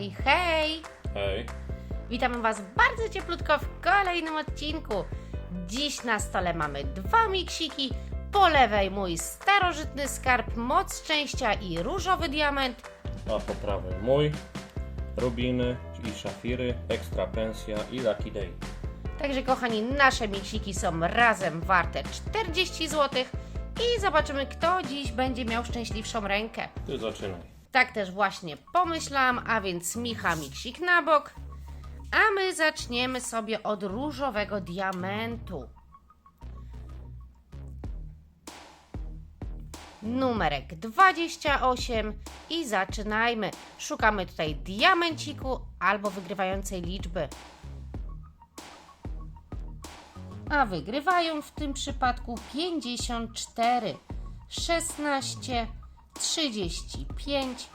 Hej, hej! Hej. Witamy Was bardzo cieplutko w kolejnym odcinku. Dziś na stole mamy dwa miksiki. Po lewej mój starożytny skarb, moc szczęścia i różowy diament. A po prawej mój. Rubiny i szafiry, ekstra pensja i Lucky Day. Także kochani, nasze miksiki są razem warte 40 zł. I zobaczymy, kto dziś będzie miał szczęśliwszą rękę. Ty zaczynaj. Tak też właśnie pomyślałam, a więc Micha miksik na bok. A my zaczniemy sobie od różowego diamentu. Numerek 28 i zaczynajmy. Szukamy tutaj diamenciku albo wygrywającej liczby. A wygrywają w tym przypadku 54, 16, 35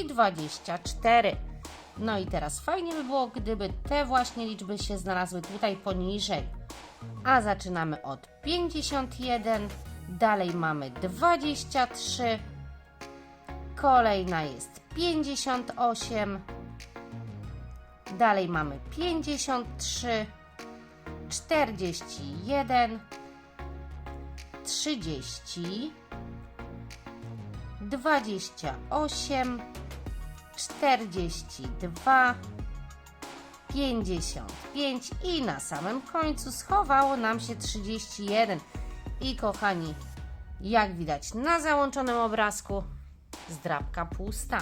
i 24. No i teraz fajnie by było, gdyby te właśnie liczby się znalazły tutaj poniżej. A zaczynamy od 51, dalej mamy 23, kolejna jest 58, dalej mamy 53, 41, 30, 28, 42, 55 i na samym końcu schowało nam się 31. I kochani, jak widać na załączonym obrazku, zdrabka pusta.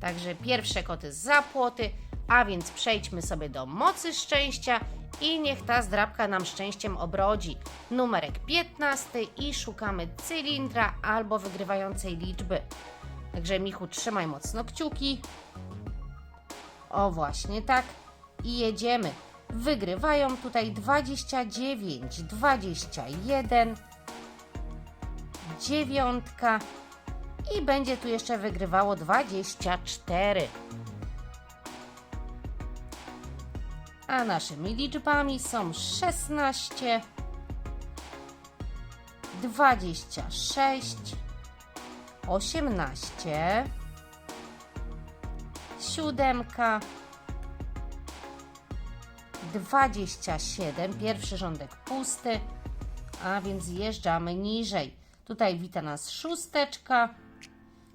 Także pierwsze koty za płoty, a więc przejdźmy sobie do mocy szczęścia i niech ta zdrabka nam szczęściem obrodzi. Numerek 15 i szukamy cylindra albo wygrywającej liczby. Także Michu, trzymaj mocno kciuki. O właśnie tak. I jedziemy. Wygrywają tutaj 29, 21, dziewiątka i będzie tu jeszcze wygrywało 24. A naszymi liczbami są 16, 26, 18, siódemka, 27, pierwszy rządek pusty, a więc zjeżdżamy niżej. Tutaj wita nas szósteczka,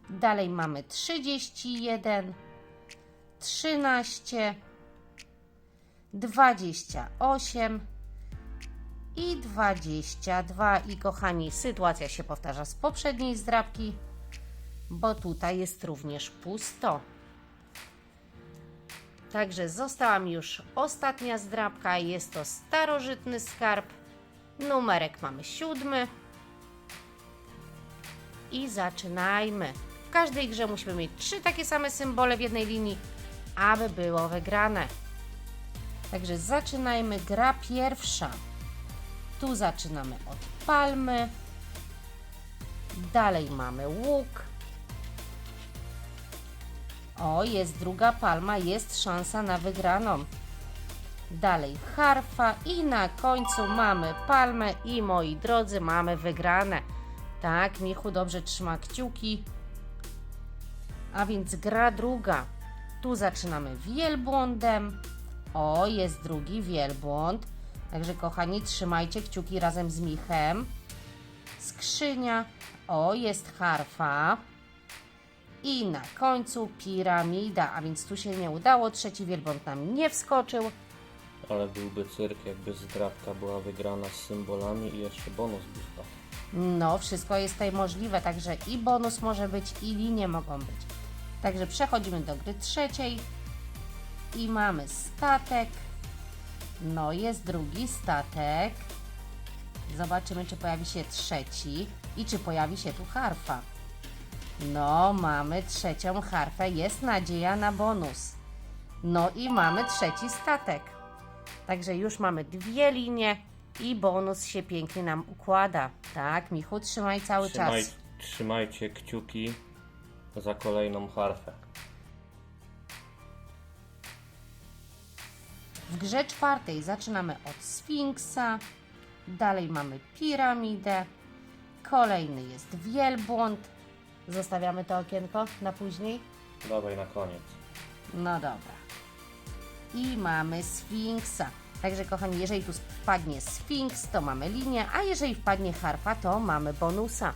dalej mamy 31, 13, 28 i 22. I kochani, sytuacja się powtarza z poprzedniej zdrabki, bo tutaj jest również pusto. Także została mi już ostatnia zdrabka. Jest to starożytny skarb. Numerek mamy siódmy. I zaczynajmy. W każdej grze musimy mieć trzy takie same symbole w jednej linii, aby było wygrane. Także zaczynajmy. Gra pierwsza. Tu zaczynamy od palmy. Dalej mamy łuk. O, jest druga palma, jest szansa na wygraną. Dalej harfa i na końcu mamy palmę i moi drodzy, mamy wygrane. Tak, Michu dobrze trzyma kciuki. A więc gra druga. Tu zaczynamy wielbłądem. O, jest drugi wielbłąd. Także kochani, trzymajcie kciuki razem z Michem. Skrzynia. O, jest harfa. I na końcu piramida, a więc tu się nie udało. Trzeci wielbłąd nam nie wskoczył. Ale byłby cyrk, jakby zdrabka była wygrana z symbolami i jeszcze bonus by wpadł. No, wszystko jest tutaj możliwe, także i bonus może być, i linie mogą być. Także przechodzimy do gry trzeciej i mamy statek. No, jest drugi statek. Zobaczymy, czy pojawi się trzeci i czy pojawi się tu harfa. No, mamy trzecią harfę, jest nadzieja na bonus. No i mamy trzeci statek. Także już mamy dwie linie i bonus się pięknie nam układa. Tak, Michu, trzymaj cały Trzymaj, czas. trzymajcie kciuki za kolejną harfę. W grze czwartej zaczynamy od Sfinksa, dalej mamy piramidę, kolejny jest wielbłąd. Zostawiamy to okienko na później. Dawaj na koniec. No dobra. I mamy Sfinksa. Także kochani, jeżeli tu wpadnie Sfinks, to mamy linię, a jeżeli wpadnie harfa, to mamy bonusa.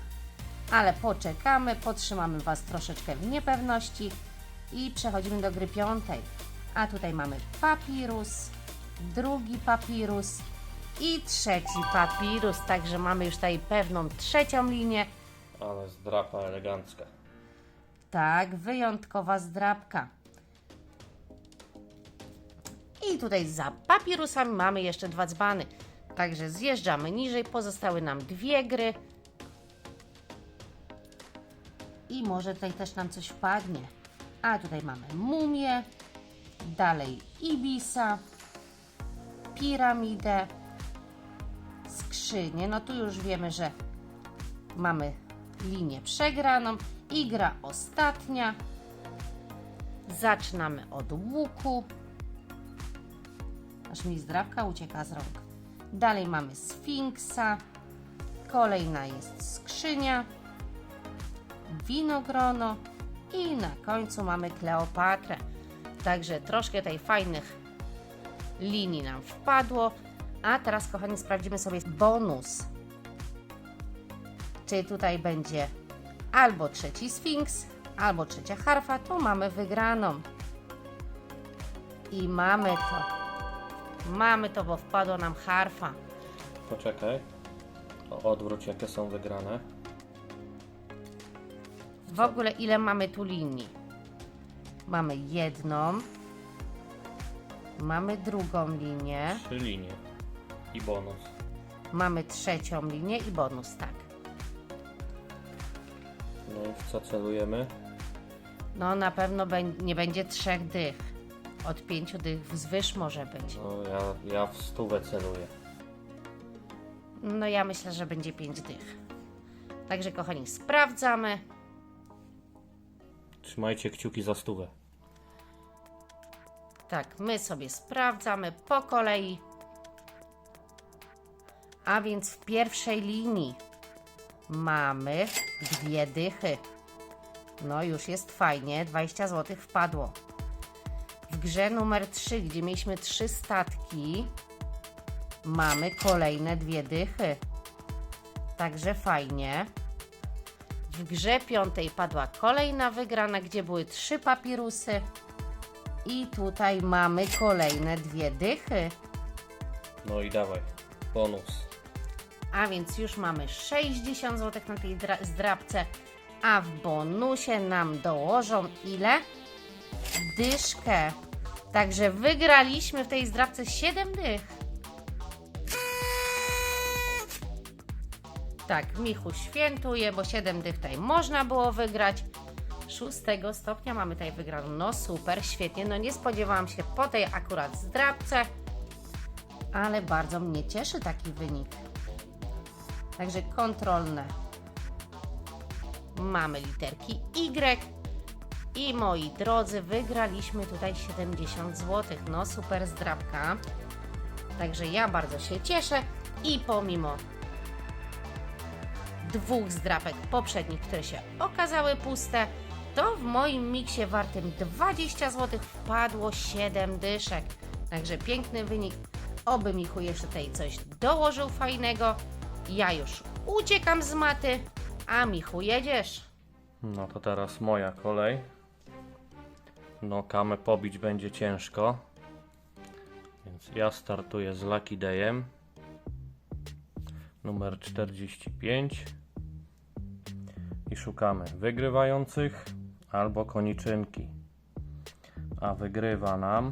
Ale poczekamy, potrzymamy Was troszeczkę w niepewności i przechodzimy do gry piątej. A tutaj mamy papirus, drugi papirus i trzeci papirus. Także mamy już tutaj pewną trzecią linię. Ale zdrapa elegancka. Tak, wyjątkowa zdrabka. I tutaj za papirusami mamy jeszcze dwa dzbany. Także zjeżdżamy niżej, pozostały nam dwie gry. I może tutaj też nam coś wpadnie. A tutaj mamy mumię, dalej ibisa, piramidę, skrzynię. No tu już wiemy, że mamy linię przegraną i gra ostatnia. Zaczynamy od łuku. Aż mi zdrabka ucieka z rąk. Dalej mamy sfinksa. Kolejna jest skrzynia. Winogrono. I na końcu mamy Kleopatrę. Także troszkę tej fajnych linii nam wpadło. A teraz, kochani, sprawdzimy sobie bonus. Czy tutaj będzie albo trzeci sfinks, albo trzecia harfa, to mamy wygraną. I mamy to. Mamy to, bo wpadła nam harfa. Poczekaj. O, odwróć jakie są wygrane. W ogóle ile mamy tu linii? Mamy jedną, mamy drugą linię, Trzy linie. I bonus. mamy trzecią linię i bonus, tak. No i w co celujemy? No na pewno bę- nie będzie trzech dych. Od pięciu dych wzwyż może być. No ja, ja w stówę celuję. No ja myślę, że będzie pięć dych. Także kochani, sprawdzamy. Trzymajcie kciuki za stówę. Tak, my sobie sprawdzamy po kolei. A więc w pierwszej linii mamy dwie dychy. No już jest fajnie, 20 zł wpadło. W grze numer 3, gdzie mieliśmy trzy statki, mamy kolejne dwie dychy. Także fajnie. W grze piątej padła kolejna wygrana, gdzie były trzy papirusy. I tutaj mamy kolejne dwie dychy. No i dawaj. Bonus. A więc już mamy 60 zł na tej dra- zdrabce. A w bonusie nam dołożą ile? Dyszkę. Także wygraliśmy w tej zdrabce 7 dych. Tak, Michu świętuje, bo 7 dych tutaj można było wygrać. 6 stopnia mamy tutaj wygraną. No super, świetnie. No nie spodziewałam się po tej akurat zdrabce, ale bardzo mnie cieszy taki wynik. Także kontrolne. Mamy literki Y. I moi drodzy, wygraliśmy tutaj 70 zł. No super zdrabka. Także ja bardzo się cieszę i pomimo dwóch zdrapek poprzednich, które się okazały puste, to w moim miksie wartym 20 zł wpadło 7 dyszek. Także piękny wynik. Oby Michu jeszcze tutaj coś dołożył fajnego. Ja już uciekam z maty, a Michu jedziesz. No to teraz moja kolej. No kamę pobić będzie ciężko. Więc ja startuję z Lucky Dayem. Numer 45. I szukamy wygrywających albo koniczynki. A wygrywa nam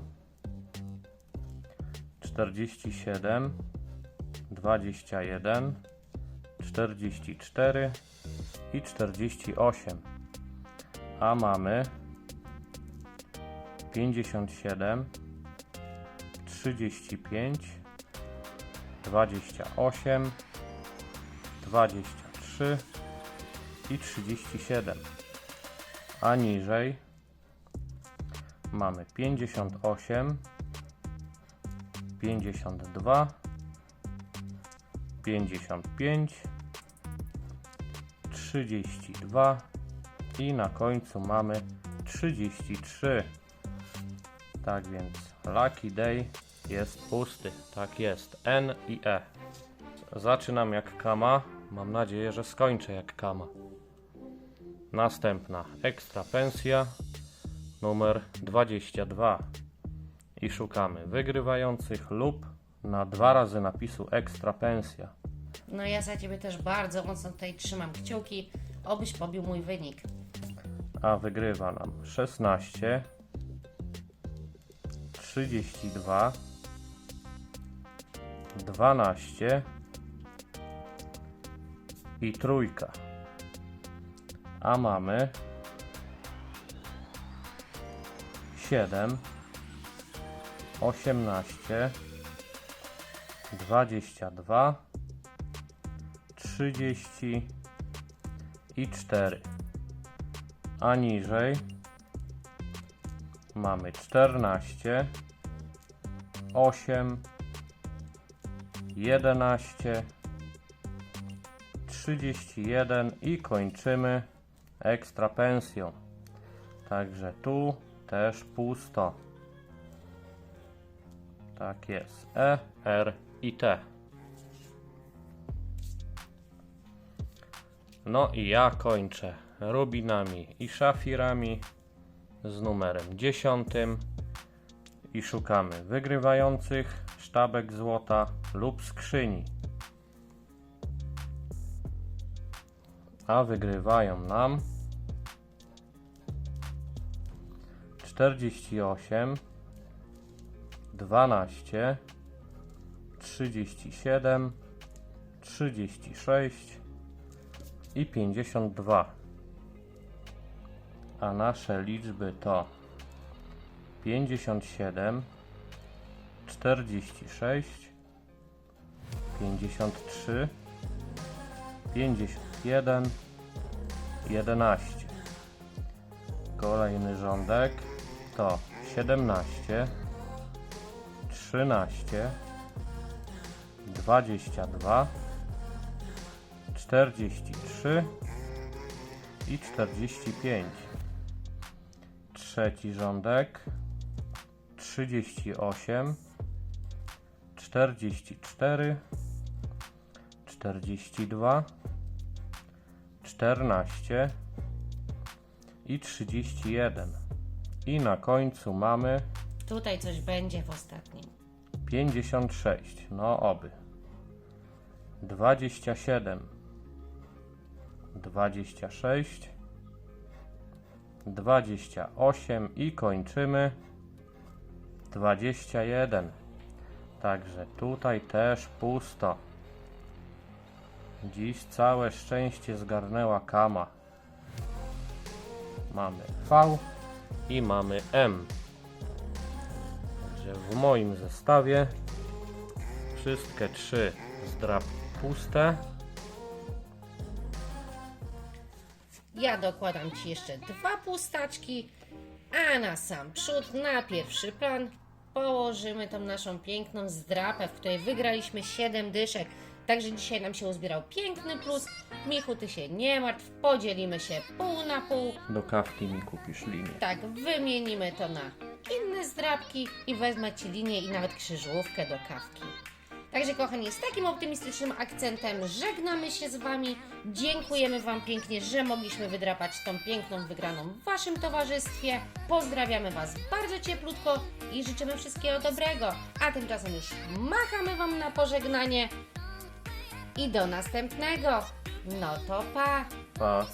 47, 21, 44 i 48. A mamy 57, 35, 28, 23 i 37. A niżej mamy 58, 52, 55, 32 i na końcu mamy 33. Tak więc Lucky Day jest pusty. Tak jest. N i E. Zaczynam jak kama. Mam nadzieję, że skończę jak kama. Następna ekstra pensja numer 22. I szukamy wygrywających lub na dwa razy napisu ekstra pensja. No ja za Ciebie też bardzo mocno tutaj trzymam kciuki, obyś pobił mój wynik. a wygrywa nam 16, 32, 12 i trójka. A mamy 7, 18, 22, 30 i 4 a niżej mamy 14, 8, 11, 31 i kończymy ekstra pensją. Także tu też pusto. Tak jest. E, R i T. No i ja kończę rubinami i szafirami z numerem 10 i szukamy wygrywających sztabek złota lub skrzyni. A wygrywają nam 48 12 37 36 i 52. A nasze liczby to 57, 46, 53, 51, 11. Kolejny rządek to 17, 13, 22, 43 i 45. Trzeci rządek 38, 44, 42, 14 i 31. I na końcu mamy Tutaj coś będzie w ostatnim. 56. No oby. 27. 26. 28 i kończymy 21. Także tutaj też pusto. Dziś całe szczęście zgarnęła kama. Mamy V i mamy M. Także w moim zestawie wszystkie trzy zdrab puste. Ja dokładam Ci jeszcze dwa pustaczki, a na sam przód, na pierwszy plan położymy tą naszą piękną zdrapę, w której wygraliśmy 7 dyszek. Także dzisiaj nam się uzbierał piękny plus. Michu, Ty się nie martw, podzielimy się pół na pół. Do kawki mi kupisz linię. Tak, wymienimy to na inne zdrabki i wezmę Ci linię i nawet krzyżówkę do kawki. Także kochani, z takim optymistycznym akcentem żegnamy się z Wami. Dziękujemy Wam pięknie, że mogliśmy wydrapać tą piękną wygraną w Waszym towarzystwie. Pozdrawiamy Was bardzo cieplutko i życzymy wszystkiego dobrego. A tymczasem już machamy Wam na pożegnanie i do następnego. No to pa! Pa.